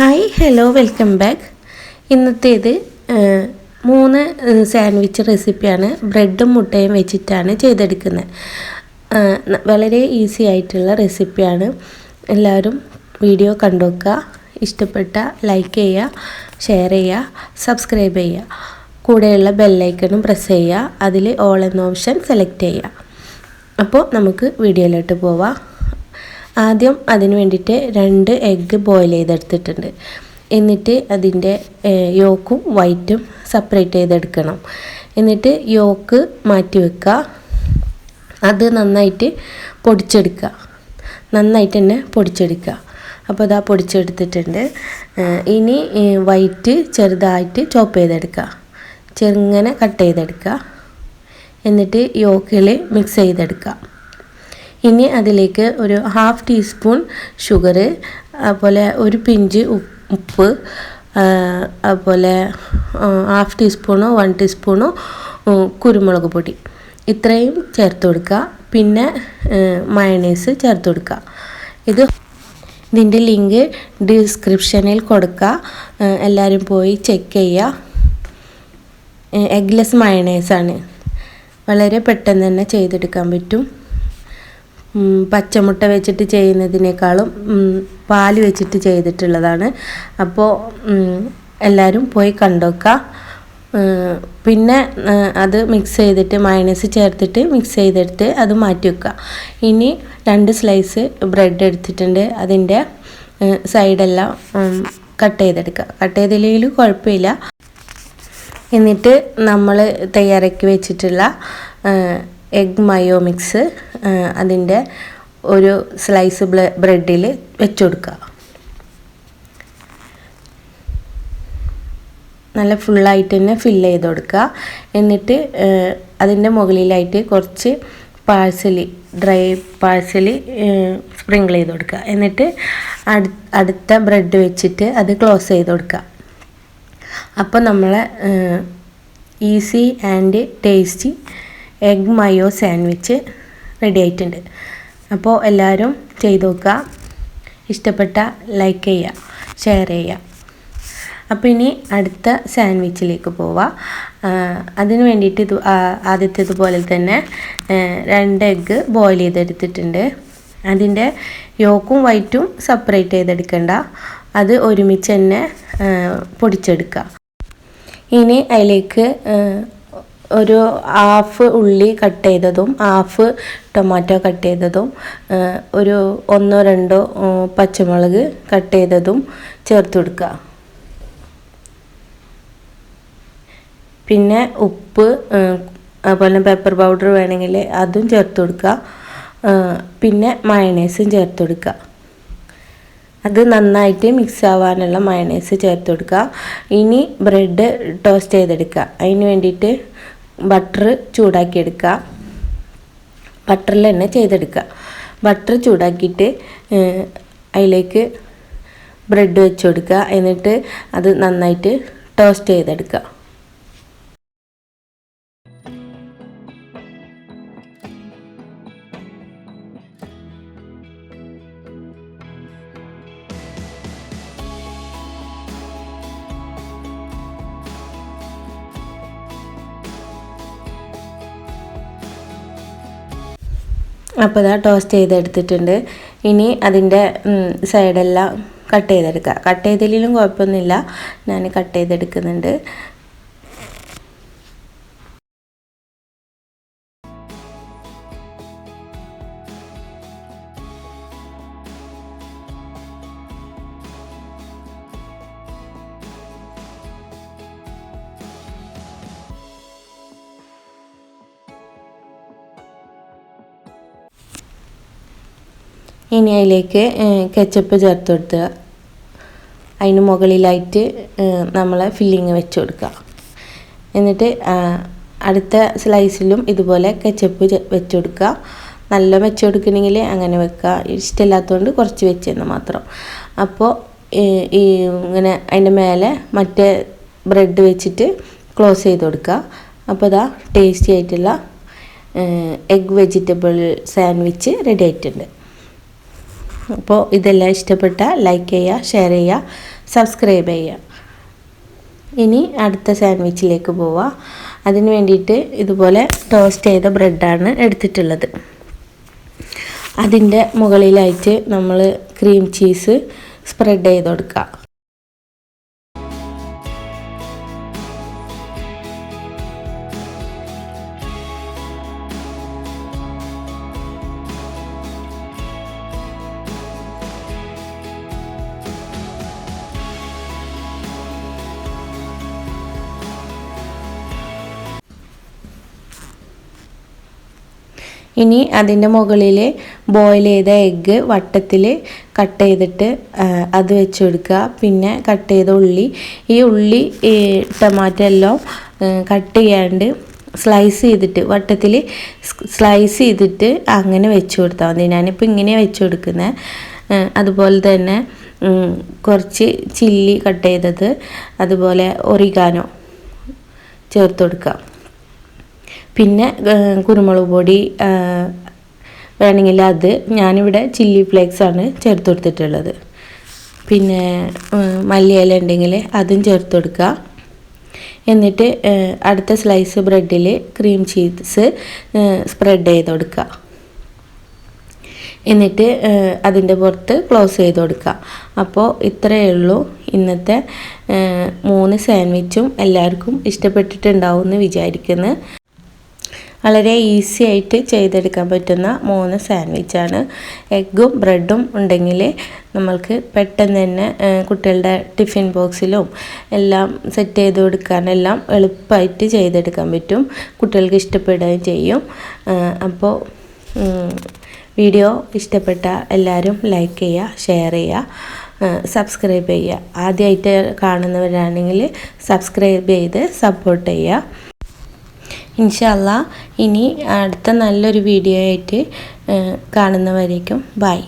Hi hello welcome back ഇന്നത്തേത് മൂന്ന് sandwich റെസിപ്പിയാണ് ബ്രെഡും മുട്ടയും വെച്ചിട്ടാണ് ചെയ്തെടുക്കുന്നത്. വളരെ ഈസി ആയിട്ടുള്ള റെസിപ്പിയാണ് എല്ലാവരും വീഡിയോ കണ്ടുവെക്കുക ഇഷ്ടപ്പെട്ട ലൈക്ക് ചെയ്യുക ഷെയർ ചെയ്യുക സബ്സ്ക്രൈബ് ചെയ്യുക. കൂടെയുള്ള ബെല്ലൈക്കണും പ്രസ് ചെയ്യുക. അതിൽ ഓൾ എന്ന ഓപ്ഷൻ സെലക്ട് ചെയ്യുക. അപ്പോൾ നമുക്ക് വീഡിയോയിലോട്ട് പോവാം. ആദ്യം അതിന് വേണ്ടിയിട്ട് രണ്ട് എഗ്ഗ് ബോയിൽ ചെയ്തെടുത്തിട്ടുണ്ട്. എന്നിട്ട് അതിന്റെ യോക്കും വൈറ്റും സെപ്പറേറ്റ് ചെയ്തെടുക്കണം. എന്നിട്ട് യോക്ക് മാറ്റി വെക്കുക. അത് നന്നായിട്ട് പൊടിച്ചെടുക്കുക. നന്നായിട്ട് തന്നെ പൊടിച്ചെടുക്കുക. അപ്പോൾ ഇതാ പൊടിച്ചെടുത്തിട്ടുണ്ട്. ഇനി വൈറ്റ് ചെറുതായിട്ട് ചോപ്പ് ചെയ്തെടുക്കുക. ചെറുങ്ങനെ കട്ട് ചെയ്തെടുക്കുക. എന്നിട്ട് യോക്കിൽ മിക്സ് ചെയ്തെടുക്കുക. ഇനി അതിലേക്ക് ഒരു ഹാഫ് ടീസ്പൂൺ ഷുഗർ അതുപോലെ ഒരു പിഞ്ച് ഉപ്പ് അതുപോലെ ഹാഫ് ടീസ്പൂണോ വൺ ടീസ്പൂണോ കുരുമുളക് പൊടി. ഇത്രയും ചേർത്ത് കൊടുക്കുക. പിന്നെ മയണൈസ് ചേർത്ത് കൊടുക്കുക. ഇത് ഇതിന്റെ ലിങ്ക് ഡിസ്ക്രിപ്ഷനിൽ കൊടുക്കുക. എല്ലാവരും പോയി ചെക്ക് ചെയ്യുക. എഗ്ലെസ് മയണൈസാണ് വളരെ പെട്ടെന്ന് തന്നെ ചെയ്തെടുക്കാൻ പറ്റും. പച്ചമുട്ട വെച്ചിട്ട് ചെയ്യുന്നതിനേക്കാളും പാൽ വെച്ചിട്ട് ചെയ്തിട്ടുള്ളതാണ്. അപ്പോൾ എല്ലാവരും പോയി കണ്ടോക്കുക പിന്നെ അത് മിക്സ് ചെയ്തിട്ട് മയണൈസ് ചേർത്തിട്ട് മിക്സ് ചെയ്തെടുത്ത് അത് മാറ്റി വെക്കുക ഇനി രണ്ട് സ്ലൈസ് ബ്രെഡ് എടുത്തിട്ടുണ്ട്. അതിന്റെ സൈഡെല്ലാം കട്ട് ചെയ്തെടുക്കുക കട്ട് ചെയ്തില്ലെങ്കിലും കുഴപ്പമില്ല. എന്നിട്ട് നമ്മൾ തയ്യാറാക്കി വെച്ചിട്ടുള്ള എഗ് മയോ മിക്സ് അതിന്റെ ഒരു സ്ലൈസ് ബ്രെഡിൽ വെച്ചു കൊടുക്കുക നല്ല ഫുള്ളായിട്ട് തന്നെ ഫില്ല് ചെയ്ത് കൊടുക്കുക എന്നിട്ട് അതിന്റെ മുകളിലായിട്ട് കുറച്ച് പാഴ്സലി ഡ്രൈ പാഴ്സലി സ്പ്രിങ്കിൾ ചെയ്ത് കൊടുക്കുക എന്നിട്ട് അടുത്ത ബ്രെഡ് വെച്ചിട്ട് അത് ക്ലോസ് ചെയ്ത് കൊടുക്കുക അപ്പോൾ നമ്മളെ easy and tasty egg mayo sandwich ready ആയിട്ടുണ്ട്. അപ്പോൾ എല്ലാവരും ചെയ്ത് നോക്കുക. ഇഷ്ടപ്പെട്ട ലൈക്ക് ചെയ്യുക ഷെയർ ചെയ്യുക. അപ്പോൾ ഇനി അടുത്ത സാൻഡ്വിച്ചിലേക്ക് പോവാം. അതിന് വേണ്ടിയിട്ട് ഇത് ആദ്യത്തേതുപോലെ തന്നെ രണ്ട് എഗ്ഗ് ബോയിൽ ചെയ്തെടുത്തിട്ടുണ്ട്. അതിന്റെ യോക്കും വൈറ്റും സെപ്പറേറ്റ് ചെയ്തെടുക്കണ്ട. അത് ഒരുമിച്ച് തന്നെ പൊടിച്ചെടുക്കുക. ഇനി അതിലേക്ക് ഒരു ഹാഫ് ഉള്ളി കട്ട് ചെയ്തതും ഹാഫ് ടൊമാറ്റോ കട്ട് ചെയ്തതും ഒരു ഒന്നോ രണ്ടോ പച്ചമുളക് കട്ട് ചെയ്തതും ചേർത്ത് കൊടുക്കുക പിന്നെ ഉപ്പ് അതുപോലെ പെപ്പർ പൗഡർ വേണമെങ്കിൽ അതും ചേർത്ത് കൊടുക്കുക പിന്നെ മയണൈസും ചേർത്ത് കൊടുക്കുക അത് നന്നായിട്ട് മിക്സ് ആവാനുള്ള മയണൈസ് ചേർത്ത് കൊടുക്കുക ഇനി ബ്രെഡ് ടോസ്റ്റ് ചെയ്തെടുക്കുക അതിന് വേണ്ടിയിട്ട് ബട്ടർ ചൂടാക്കി എടുക്കുക ബട്ടറിൽ തന്നെ ചെയ്തെടുക്കുക. ബട്ടർ ചൂടാക്കിയിട്ട് അതിലേക്ക് ബ്രെഡ് വെച്ച് കൊടുക്കുക. എന്നിട്ട് അത് നന്നായിട്ട് ടോസ്റ്റ് ചെയ്തെടുക്കുക. അപ്പോൾ ഇതാ ടോസ്റ്റ് ചെയ്തെടുത്തിട്ടുണ്ട്. ഇനി അതിന്റെ സൈഡെല്ലാം കട്ട് ചെയ്തെടുക്കുക. കട്ട് ചെയ്തില്ലെങ്കിലും കുഴപ്പമൊന്നുമില്ല. ഞാൻ കട്ട് ചെയ്തെടുക്കുന്നുണ്ട്. ഇനി അതിലേക്ക് കെച്ചപ്പ് ചേർത്ത് കൊടുക്കുക അതിന് മുകളിലായിട്ട് നമ്മൾ ഫില്ലിങ് വെച്ച് കൊടുക്കുക. എന്നിട്ട് അടുത്ത സ്ലൈസിലും ഇതുപോലെ കെച്ചപ്പ് വെച്ച് കൊടുക്കുക. നല്ല വെച്ച് കൊടുക്കണമെങ്കിൽ അങ്ങനെ വെക്കുക. ഇഷ്ടമില്ലാത്തതുകൊണ്ട് കുറച്ച് വെച്ചെന്ന് മാത്രം. അപ്പോൾ ഈ- ഇങ്ങനെ അതിന്റെ മേലെ മറ്റേ ബ്രെഡ് വെച്ചിട്ട് ക്ലോസ് ചെയ്ത് കൊടുക്കുക. അപ്പോൾ ഇതാ ടേസ്റ്റി ആയിട്ടുള്ള എഗ് വെജിറ്റബിൾ സാൻഡ്വിച്ച് റെഡി ആയിട്ടുണ്ട്. അപ്പോൾ ഇതെല്ലാം ഇഷ്ടപ്പെട്ട ലൈക്ക് ചെയ്യുക ഷെയർ ചെയ്യുക സബ്സ്ക്രൈബ് ചെയ്യുക. ഇനി അടുത്ത സാൻഡ്വിച്ചിലേക്ക് പോവാം. അതിന് വേണ്ടിയിട്ട് ഇതുപോലെ ടോസ്റ്റ് ചെയ്ത ബ്രെഡാണ് എടുത്തിട്ടുള്ളത്. അതിന്റെ മുകളിലായിട്ട് നമ്മൾ ക്രീം ചീസ് സ്പ്രെഡ് ചെയ്ത് കൊടുക്കുക. ഇനി അതിന്റെ മുകളിൽ ബോയിൽ ചെയ്ത എഗ്ഗ് വട്ടത്തിൽ കട്ട് ചെയ്തിട്ട് അത് വെച്ച് കൊടുക്കുക. പിന്നെ കട്ട് ചെയ്ത ഉള്ളി ഈ ഉള്ളി ടൊമാറ്റോ എല്ലാം കട്ട് ചെയ്യാണ്ട് സ്ലൈസ് ചെയ്തിട്ട് വട്ടത്തിൽ സ്ലൈസ് ചെയ്തിട്ട് അങ്ങനെ വെച്ച് കൊടുത്താൽ മതി. ഞാനിപ്പോൾ ഇങ്ങനെ വെച്ച് കൊടുക്കുന്നത് അതുപോലെ തന്നെ കുറച്ച് ചില്ലി കട്ട് ചെയ്തത് അതുപോലെ ഒറിഗാനോ ചേർത്ത് കൊടുക്കുക. പിന്നെ കുരുമുളക് പൊടി വേണമെങ്കിൽ അത് ഞാനിവിടെ ചില്ലി ഫ്ലേക്സ് ആണ് ചേർത്ത് കൊടുത്തിട്ടുള്ളത്. പിന്നെ മല്ലിയില ഉണ്ടെങ്കിൽ അതും ചേർത്ത് കൊടുക്കുക. എന്നിട്ട് അടുത്ത സ്ലൈസ് ബ്രെഡിൽ ക്രീം ചീസ് സ്പ്രെഡ് ചെയ്ത് കൊടുക്കുക. എന്നിട്ട് അതിന്റെ പുറത്ത് ക്ലോസ് ചെയ്ത് കൊടുക്കുക. അപ്പോൾ ഇത്രയേ ഉള്ളൂ. ഇന്നത്തെ മൂന്ന് സാൻഡ്വിച്ചും എല്ലാവർക്കും ഇഷ്ടപ്പെട്ടിട്ടുണ്ടാവും എന്ന് വിചാരിക്കുന്നു. വളരെ ഈസി ആയിട്ട് ചെയ്തെടുക്കാൻ പറ്റുന്ന മൂന്ന് സാൻഡ്വിച്ചാണ് എഗ്ഗും ബ്രെഡും ഉണ്ടെങ്കിൽ നമ്മൾക്ക് പെട്ടെന്ന് തന്നെ കുട്ടികളുടെ ടിഫിൻ ബോക്സിലും എല്ലാം സെറ്റ് ചെയ്ത് കൊടുക്കാനെല്ലാം എളുപ്പമായിട്ട് ചെയ്തെടുക്കാൻ പറ്റും. കുട്ടികൾക്ക് ഇഷ്ടപ്പെടുകയും ചെയ്യും. അപ്പോൾ വീഡിയോ ഇഷ്ടപ്പെട്ട എല്ലാവരും ലൈക്ക് ചെയ്യുക ഷെയർ ചെയ്യുക സബ്സ്ക്രൈബ് ചെയ്യുക. ആദ്യമായിട്ട് കാണുന്നവരാണെങ്കിൽ സബ്സ്ക്രൈബ് ചെയ്ത് സപ്പോർട്ട് ചെയ്യുക. ഇൻഷല്ല ഇനി അടുത്ത നല്ലൊരു വീഡിയോ ആയിട്ട് കാണുന്നവരേക്കും. ബൈ